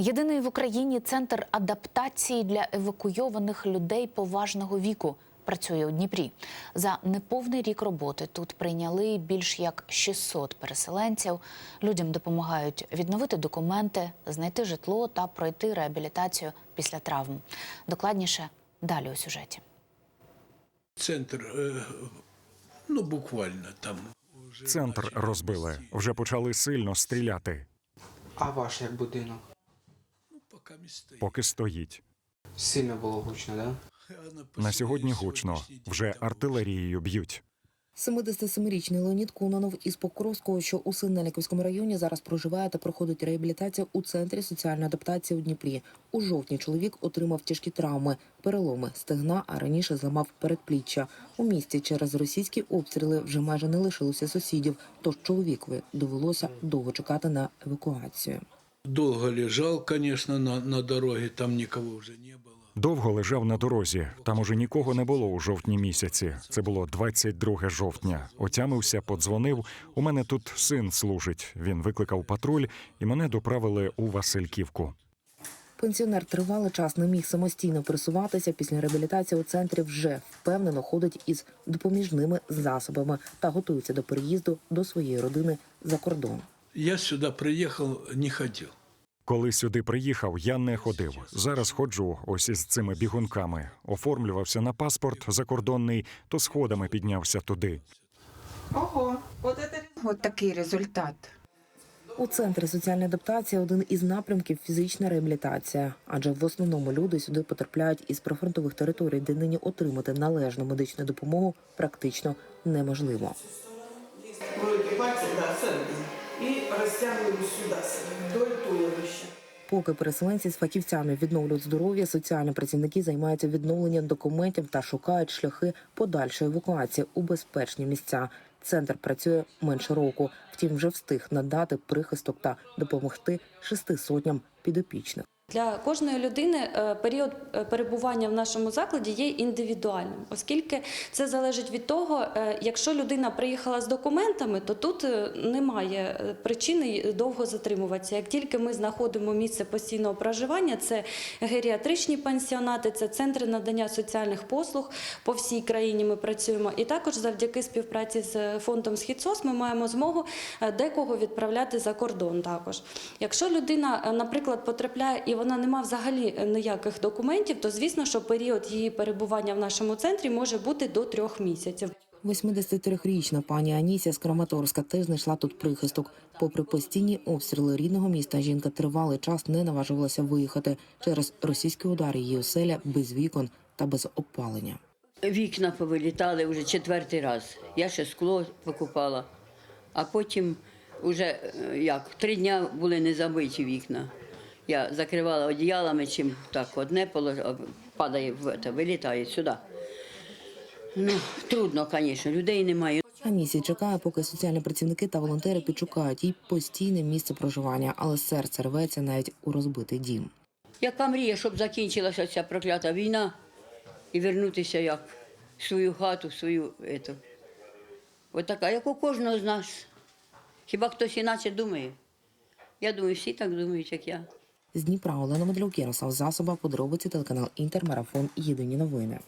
Єдиний в Україні центр адаптації для евакуйованих людей поважного віку працює у Дніпрі. За неповний рік роботи тут прийняли більш як 600 переселенців. Людям допомагають відновити документи, знайти житло та пройти реабілітацію після травм. Докладніше далі у сюжеті. Центр, е, ну буквально там. Центр розбили. Вже почали сильно стріляти, А ваш як будинок? Поки стоїть. Сильно було гучно, да? На сьогодні гучно. Вже артилерією б'ють. 77-річний Леонід Кунанов із Покровського, що у Синельниковському районі зараз проживає та проходить реабілітацію у центрі соціальної адаптації у Дніпрі. У жовтні чоловік отримав тяжкі травми, переломи стегна, а раніше зламав передпліччя. У місті через російські обстріли вже майже не лишилося сусідів, тож чоловікові довелося довго чекати на евакуацію. Долго лежал, конечно, на, на дороге, там никого уже не было. Довго лежав на дорозі. Там уже нікого не було у жовтні місяці. Це було 22 жовтня. Отямився, подзвонив. У мене тут син служить. Він викликав патруль, і мене доправили у Васильківку. Пенсіонер тривалий час не міг самостійно пересуватися. Після реабілітації у центрі вже впевнено ходить із допоміжними засобами та готується до переїзду до своєї родини за кордон. Я сюда приехал, не ходил. Коли сюди приїхав, я не ходив. Зараз ходжу ось із цими бігунками. Оформлювався на паспорт закордонний, то сходами піднявся туди. Ого, от это От такий результат. У центрі соціальної адаптації один із напрямків фізична реабілітація, адже в основному люди сюди потрапляють із прифронтових територій, де нині отримати належну медичну допомогу практично неможливо. І розтягуємо сюди, вдоль туловища. Поки переселенці з фахівцями відновлюють здоров'я, соціальні працівники займаються відновленням документів та шукають шляхи подальшої евакуації у безпечні місця. Центр працює менше року, втім вже встиг надати прихисток та допомогти шести сотням підопічних. Для кожної людини е, період е, перебування в нашому закладі є індивідуальним, оскільки це залежить від того, е, якщо людина приїхала з документами, то тут немає причини довго затримуватися. Як тільки ми знаходимо місце постійного проживання, це геріатричні пансіонати, це центри надання соціальних послуг по всій країні. Ми працюємо, і також завдяки співпраці з фондом «Східсос» ми маємо змогу декого відправляти за кордон. Також, якщо людина, наприклад, потрапляє і вона не має взагалі е, ніяких документів, то звісно, що період її перебування в нашому центрі може бути до трьох місяців. 83-річна пані Анісія з Краматорська теж знайшла тут прихисток. Попри постійні обстріли рідного міста, жінка тривалий час не наважувалася виїхати через російські удари її оселя без вікон та без опалення. Вікна повилітали вже четвертий раз. Я ще скло покупала, а потім вже е, як три дня були не забиті вікна. Я закривала одіялами, чим так одне полож- падає в це, вилітає сюди. Ну, трудно, звісно, людей немає. Анісія чекає, поки соціальні працівники та волонтери підшукають їй постійне місце проживання, але серце рветься навіть у розбитий дім. Яка мрія, щоб закінчилася ця проклята війна і вернутися як в свою хату, в свою ету. От така, як у кожного з нас. Хіба хтось іначе думає? Я думаю, всі так думають, як я. З Дніпра Олена Медлюк, Ярослав Засоба, подробиці телеканал Інтермарафон. Єдині новини.